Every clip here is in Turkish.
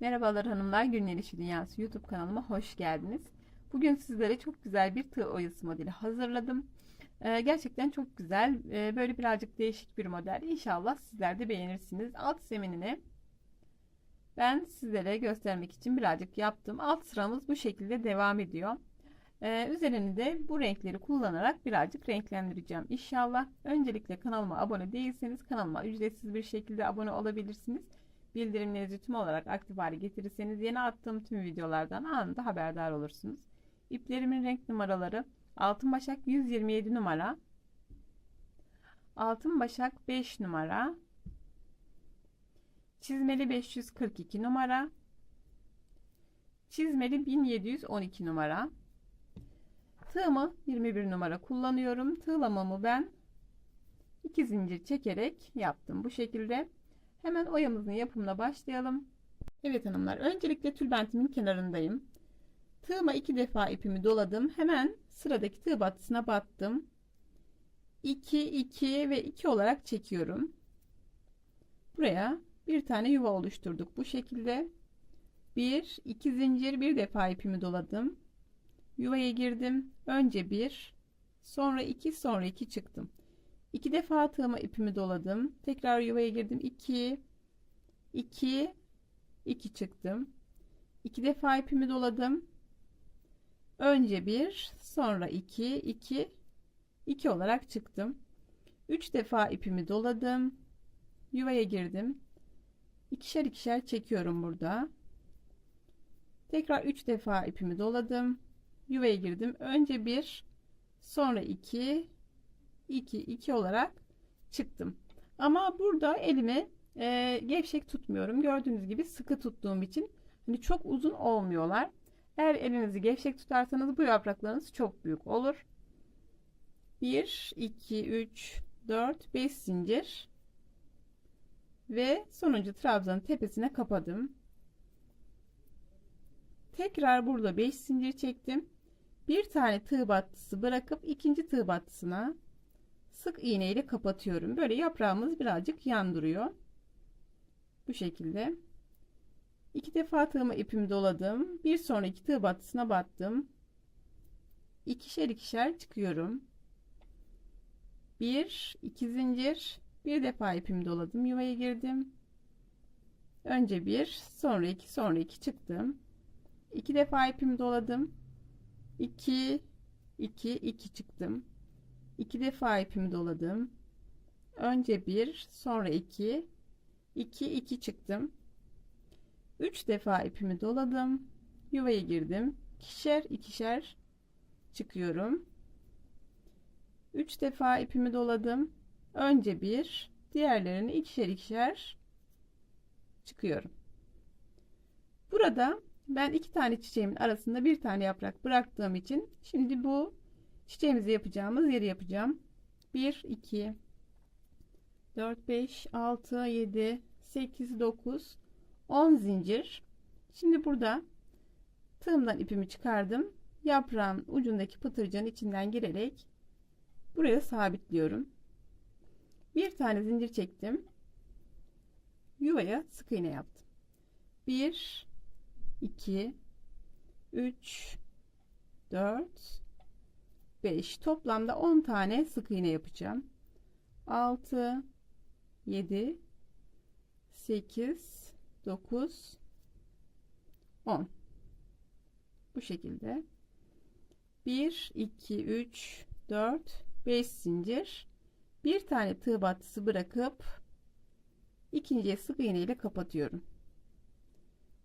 Merhabalar hanımlar, Günler İşi Dünyası YouTube kanalıma hoş geldiniz. Bugün sizlere çok güzel bir tığ oyası modeli hazırladım. Ee, gerçekten çok güzel, ee, böyle birazcık değişik bir model. İnşallah sizler de beğenirsiniz. Alt zeminini ben sizlere göstermek için birazcık yaptım. Alt sıramız bu şekilde devam ediyor. Ee, üzerini de bu renkleri kullanarak birazcık renklendireceğim inşallah. Öncelikle kanalıma abone değilseniz kanalıma ücretsiz bir şekilde abone olabilirsiniz bildirimlerinizi tüm olarak aktif hale getirirseniz yeni attığım tüm videolardan anında haberdar olursunuz. İplerimin renk numaraları altın başak 127 numara, altın başak 5 numara, çizmeli 542 numara, çizmeli 1712 numara. Tığımı 21 numara kullanıyorum. Tığlamamı ben 2 zincir çekerek yaptım bu şekilde. Hemen oyamızın yapımına başlayalım. Evet hanımlar öncelikle tülbentimin kenarındayım. Tığıma iki defa ipimi doladım. Hemen sıradaki tığ battısına battım. 2 2 ve 2 olarak çekiyorum. Buraya bir tane yuva oluşturduk bu şekilde. 1 2 zincir bir defa ipimi doladım. Yuvaya girdim. Önce 1 sonra 2 sonra 2 çıktım. İki defa tığıma ipimi doladım. Tekrar yuvaya girdim. 2 2 2 çıktım. İki defa ipimi doladım. Önce bir, sonra 2 2 2 olarak çıktım. 3 defa ipimi doladım. Yuvaya girdim. İkişer ikişer çekiyorum burada. Tekrar 3 defa ipimi doladım. Yuvaya girdim. Önce bir, sonra 2 2 2 olarak çıktım. Ama burada elimi e, gevşek tutmuyorum. Gördüğünüz gibi sıkı tuttuğum için hani çok uzun olmuyorlar. Eğer elinizi gevşek tutarsanız bu yapraklarınız çok büyük olur. 1 2 3 4 5 zincir ve sonuncu trabzanın tepesine kapadım. Tekrar burada 5 zincir çektim. Bir tane tığ battısı bırakıp ikinci tığ battısına sık iğne ile kapatıyorum. Böyle yaprağımız birazcık yan duruyor. Bu şekilde. İki defa tığıma ipimi doladım. Bir sonraki tığ battısına battım. İkişer ikişer çıkıyorum. Bir, iki zincir. Bir defa ipimi doladım. Yuvaya girdim. Önce bir, sonra iki, sonra iki çıktım. İki defa ipimi doladım. İki, iki, iki çıktım. İki defa ipimi doladım. Önce bir, sonra iki, iki, iki çıktım. Üç defa ipimi doladım. Yuvaya girdim. İkişer, ikişer çıkıyorum. Üç defa ipimi doladım. Önce bir, diğerlerini ikişer ikişer çıkıyorum. Burada ben iki tane çiçeğimin arasında bir tane yaprak bıraktığım için şimdi bu çiçeğimizi yapacağımız yeri yapacağım. 1 2 4 5 6 7 8 9 10 zincir. Şimdi burada tığımdan ipimi çıkardım. Yaprağın ucundaki pıtırcığın içinden girerek buraya sabitliyorum. Bir tane zincir çektim. Yuvaya sık iğne yaptım. 1 2 3 4 5 toplamda 10 tane sık iğne yapacağım. 6 7 8 9 10 bu şekilde. 1 2 3 4 5 zincir. Bir tane tığ battısı bırakıp ikinciye sık iğne ile kapatıyorum.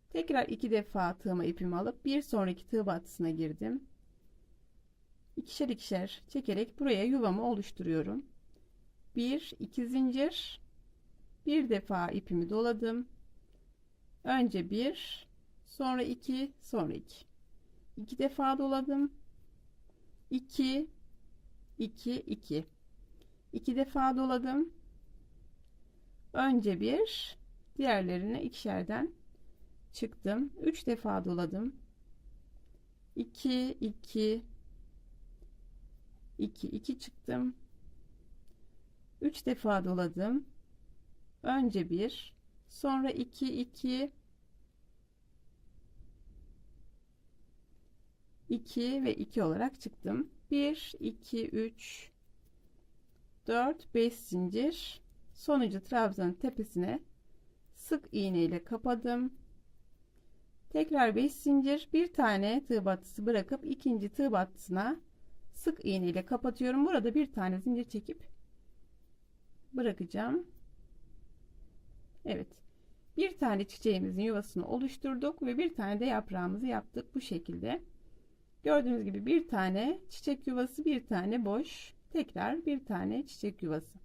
Tekrar iki defa tığıma ipimi alıp bir sonraki tığ battısına girdim ikişer ikişer çekerek buraya yuvamı oluşturuyorum. Bir, iki zincir, bir defa ipimi doladım. Önce bir, sonra iki, sonra iki. İki defa doladım. İki, iki, iki. İki defa doladım. Önce bir, diğerlerine ikişerden çıktım. Üç defa doladım. 2 2 2 2 çıktım. 3 defa doladım. Önce 1 sonra 2 2 2 ve 2 olarak çıktım. 1 2 3 4 5 zincir. Sonuncu trabzanın tepesine sık iğne ile kapadım. Tekrar 5 zincir. Bir tane tığ battısı bırakıp ikinci tığ battısına sık iğne ile kapatıyorum. Burada bir tane zincir çekip bırakacağım. Evet. Bir tane çiçeğimizin yuvasını oluşturduk ve bir tane de yaprağımızı yaptık bu şekilde. Gördüğünüz gibi bir tane çiçek yuvası, bir tane boş, tekrar bir tane çiçek yuvası.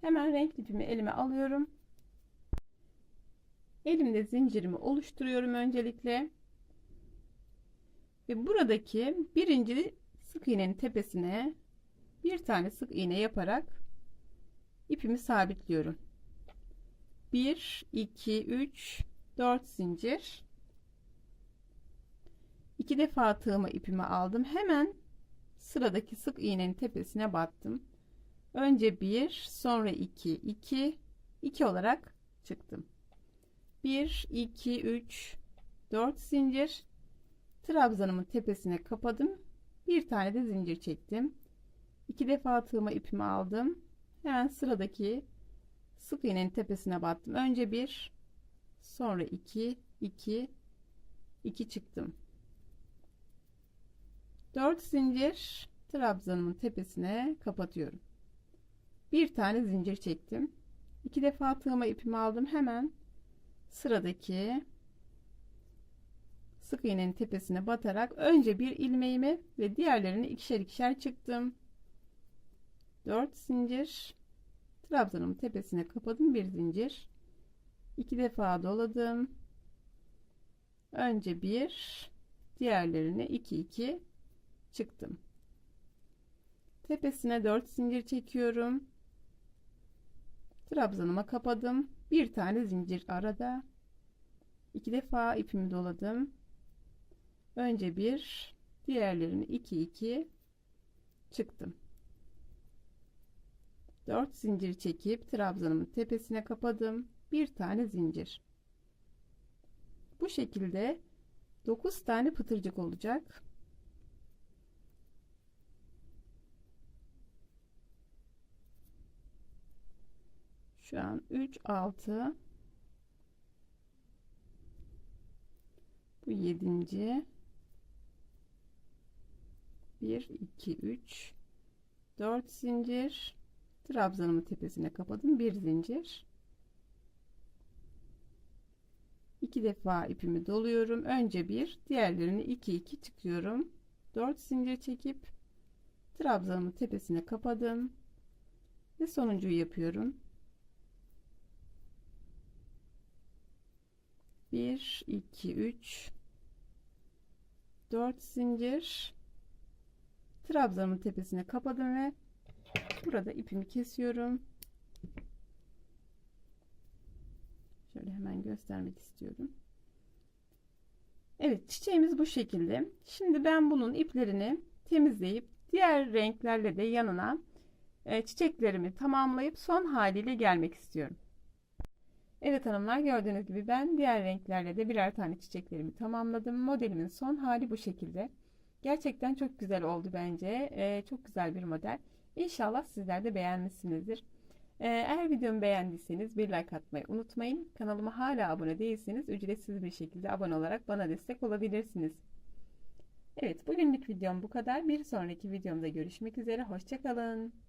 Hemen renk ipimi elime alıyorum. Elimde zincirimi oluşturuyorum öncelikle. Ve buradaki birinci sık iğnenin tepesine bir tane sık iğne yaparak ipimi sabitliyorum. 1 2 3 4 zincir. İki defa tığımı ipimi aldım. Hemen sıradaki sık iğnenin tepesine battım. Önce 1, sonra 2, 2, 2 olarak çıktım. 1 2 3 4 zincir. Trabzanımın tepesine kapadım. Bir tane de zincir çektim. İki defa tığıma ipimi aldım. Hemen sıradaki sık iğnenin tepesine battım. Önce bir, sonra iki, iki, iki çıktım. Dört zincir trabzanımın tepesine kapatıyorum. Bir tane zincir çektim. İki defa tığıma ipimi aldım. Hemen sıradaki sık iğnenin tepesine batarak önce bir ilmeğimi ve diğerlerini ikişer ikişer çıktım. 4 zincir. Trabzanımın tepesine kapadım bir zincir. İki defa doladım. Önce bir diğerlerini 2 2 çıktım. Tepesine 4 zincir çekiyorum. Trabzanıma kapadım. Bir tane zincir arada. İki defa ipimi doladım önce bir diğerlerini 2 2 çıktım 4 zincir çekip trabzanımın tepesine kapadım. Bir tane zincir. Bu şekilde 9 tane pıtırcık olacak. Şu an 3 6 bu 7. 1 2 3 4 zincir. Trabzanımı tepesine kapadım. Bir zincir. İki defa ipimi doluyorum. Önce bir diğerlerini 2 2 çıkıyorum. 4 zincir çekip trabzanımı tepesine kapadım. Ve sonuncuyu yapıyorum. 1 2 3 4 zincir trabzanımın tepesine kapadım ve Burada ipimi kesiyorum. Şöyle hemen göstermek istiyorum. Evet çiçeğimiz bu şekilde. Şimdi ben bunun iplerini temizleyip diğer renklerle de yanına e, çiçeklerimi tamamlayıp son haliyle gelmek istiyorum. Evet hanımlar gördüğünüz gibi ben diğer renklerle de birer tane çiçeklerimi tamamladım. Modelimin son hali bu şekilde. Gerçekten çok güzel oldu bence. E, çok güzel bir model. İnşallah sizler de beğenmişsinizdir. Ee, eğer videomu beğendiyseniz bir like atmayı unutmayın. Kanalıma hala abone değilseniz ücretsiz bir şekilde abone olarak bana destek olabilirsiniz. Evet bugünlük videom bu kadar. Bir sonraki videomda görüşmek üzere. Hoşçakalın.